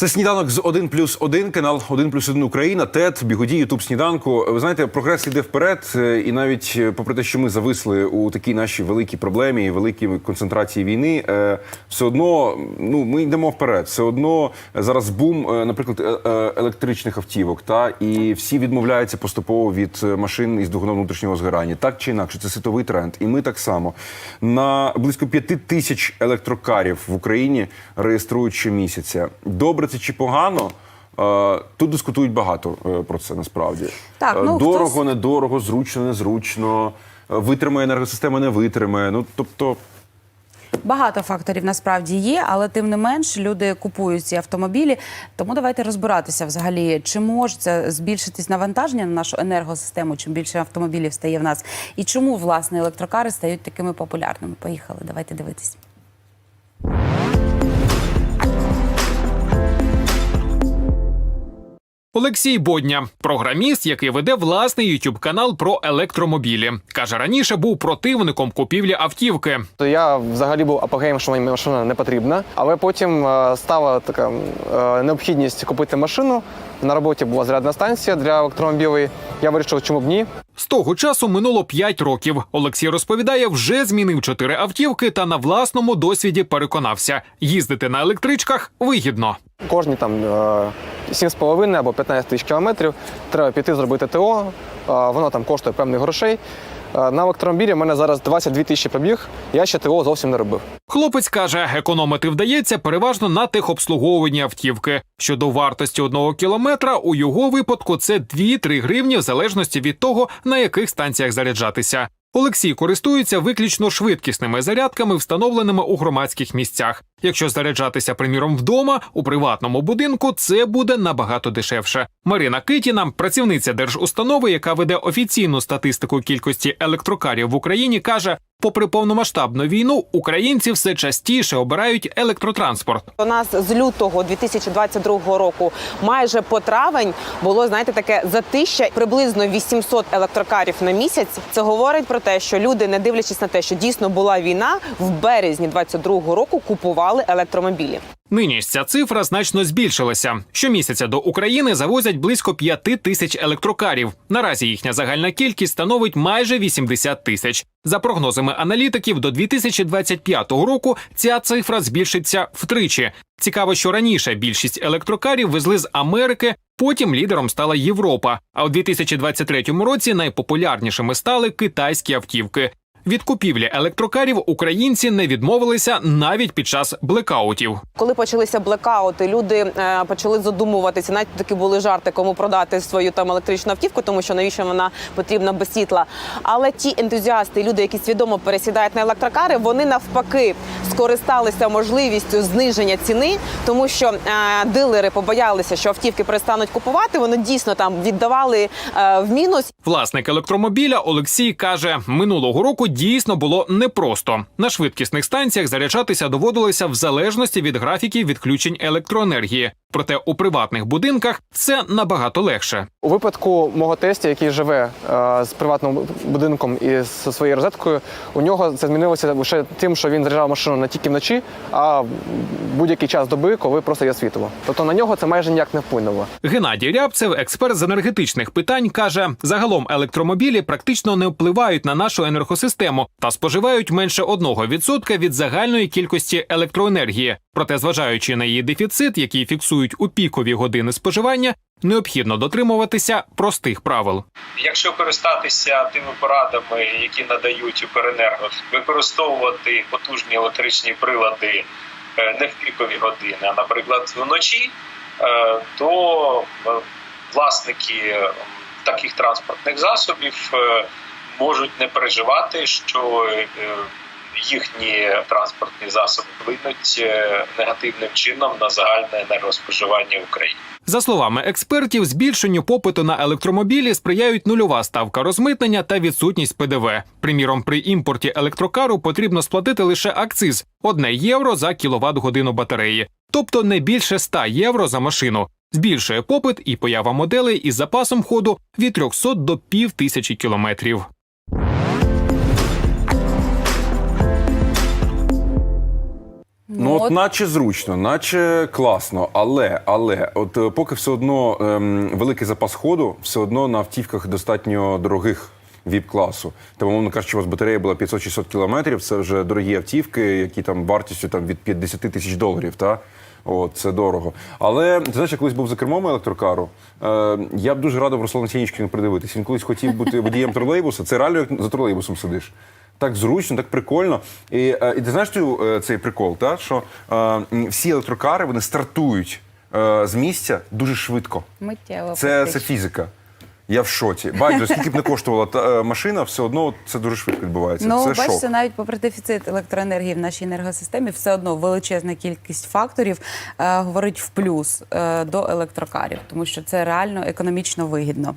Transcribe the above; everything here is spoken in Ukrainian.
Це сніданок з 1 плюс 1, канал 1 плюс 1 Україна, ТЕТ, Бігуді, Ютуб сніданку. Ви знаєте, прогрес йде вперед, е, і навіть е, попри те, що ми зависли у такій нашій великій проблемі великій концентрації війни, е, все одно ну ми йдемо вперед. Все одно зараз бум, наприклад, електричних автівок, та і всі відмовляються поступово від машин із двигуном внутрішнього згорання. Так чи інакше, це світовий тренд. І ми так само на близько п'яти тисяч електрокарів в Україні реєструють щомісяця. Добре це чи погано? Е, Тут дискутують багато е, про це насправді. Так, Е, ну, дорого, хтось- недорого, зручно, незручно. Витримає енергосистема, не витримає. Ну тобто, Багато факторів насправді є, але тим не менш люди купують ці автомобілі. Тому давайте розбиратися взагалі, чи може це збільшитись навантаження на нашу енергосистему, чим більше автомобілів стає в нас, і чому власне електрокари стають такими популярними. Поїхали, давайте дивитись. Олексій Бодня, програміст, який веде власний youtube канал про електромобілі. Каже, раніше був противником купівлі автівки. То я взагалі був апогеєм, що мені машина не потрібна. Але потім е, стала така е, необхідність купити машину. На роботі була зарядна станція для електромобілів. Я вирішив, чому б ні. З того часу минуло 5 років. Олексій розповідає, вже змінив 4 автівки та на власному досвіді переконався, їздити на електричках вигідно. Кожні там е, 7,5 або 15 тисяч кілометрів треба піти зробити ТО. Воно там коштує певних грошей. На електромобілі в мене зараз 22 тисячі пробіг. Я ще ТО зовсім не робив. Хлопець каже, економити вдається переважно на техобслуговуванні автівки. Щодо вартості одного кілометра, у його випадку це 2-3 гривні в залежності від того, на яких станціях заряджатися. Олексій користується виключно швидкісними зарядками, встановленими у громадських місцях. Якщо заряджатися, приміром, вдома у приватному будинку, це буде набагато дешевше. Марина Китіна, працівниця держустанови, яка веде офіційну статистику кількості електрокарів в Україні, каже: попри повномасштабну війну, українці все частіше обирають електротранспорт. У нас з лютого 2022 року майже по травень було знаєте таке затища приблизно 800 електрокарів на місяць. Це говорить про те, що люди, не дивлячись на те, що дійсно була війна, в березні 22 року купували електромобілі. Нині ж ця цифра значно збільшилася. Щомісяця до України завозять близько 5 тисяч електрокарів. Наразі їхня загальна кількість становить майже 80 тисяч. За прогнозами аналітиків, до 2025 року ця цифра збільшиться втричі. Цікаво, що раніше більшість електрокарів везли з Америки. Потім лідером стала Європа. А у 2023 році найпопулярнішими стали китайські автівки. Від купівлі електрокарів українці не відмовилися навіть під час блекаутів. Коли почалися блекаути, люди е, почали задумуватися. Навіть такі були жарти, кому продати свою там електричну автівку, тому що навіщо вона потрібна без світла. Але ті ентузіасти, люди, які свідомо пересідають на електрокари, вони навпаки скористалися можливістю зниження ціни, тому що е, дилери побоялися, що автівки перестануть купувати. Вони дійсно там віддавали е, в мінус. Власник електромобіля Олексій каже, минулого року дійсно було непросто. На швидкісних станціях заряджатися доводилося в залежності від графіків відключень електроенергії. Проте у приватних будинках це набагато легше. У випадку мого тестя, який живе е, з приватним будинком і зі своєю розеткою, у нього це змінилося лише тим, що він заряджав машину не тільки вночі, а будь-який час доби, коли просто є світло. Тобто на нього це майже ніяк не вплинуло. Геннадій Рябцев, експерт з енергетичних питань, каже: загалом електромобілі практично не впливають на нашу енергосистему та споживають менше 1% від загальної кількості електроенергії. Проте, зважаючи на її дефіцит, який фіксують у пікові години споживання, необхідно дотримуватися простих правил. Якщо користатися тими порадами, які надають Укренерго, використовувати потужні електричні прилади е, не в пікові години, а наприклад вночі, е, то е, власники таких транспортних засобів можуть не переживати, що їхні транспортні засоби вплинуть негативним чином на загальне енергоспоживання в Україні. За словами експертів, збільшенню попиту на електромобілі сприяють нульова ставка розмитнення та відсутність ПДВ. Приміром, при імпорті електрокару потрібно сплатити лише акциз 1 євро за кіловат годину батареї, тобто не більше 100 євро за машину. Збільшує попит і поява моделей із запасом ходу від 300 до пів тисячі кілометрів. Ну, от, от- наче зручно, наче класно, але, але, от е, поки все одно ем, великий запас ходу, все одно на автівках достатньо дорогих віп-класу. Тому, мовно кажучи, у вас батарея була 500-600 кілометрів, це вже дорогі автівки, які там вартістю там, від 50 тисяч доларів, та? От, це дорого. Але ти знаєш, я колись був за кермом електрокару. Е, я б дуже радив Руслана Сінічкіна придивитись. Він колись хотів бути водієм тролейбуса. Це реально як за тролейбусом сидиш. Так зручно, так прикольно. І, е, і ти знаєш цю, е, цей прикол, та? що е, всі електрокари вони стартують е, з місця дуже швидко. Миттєво. Це, це фізика. Я в шоці. Байдуже, скільки б не коштувала та е, машина, все одно це дуже швидко відбувається. Ну, це бачите, шок. навіть попри дефіцит електроенергії в нашій енергосистемі, все одно величезна кількість факторів е, говорить в плюс е, до електрокарів, тому що це реально економічно вигідно.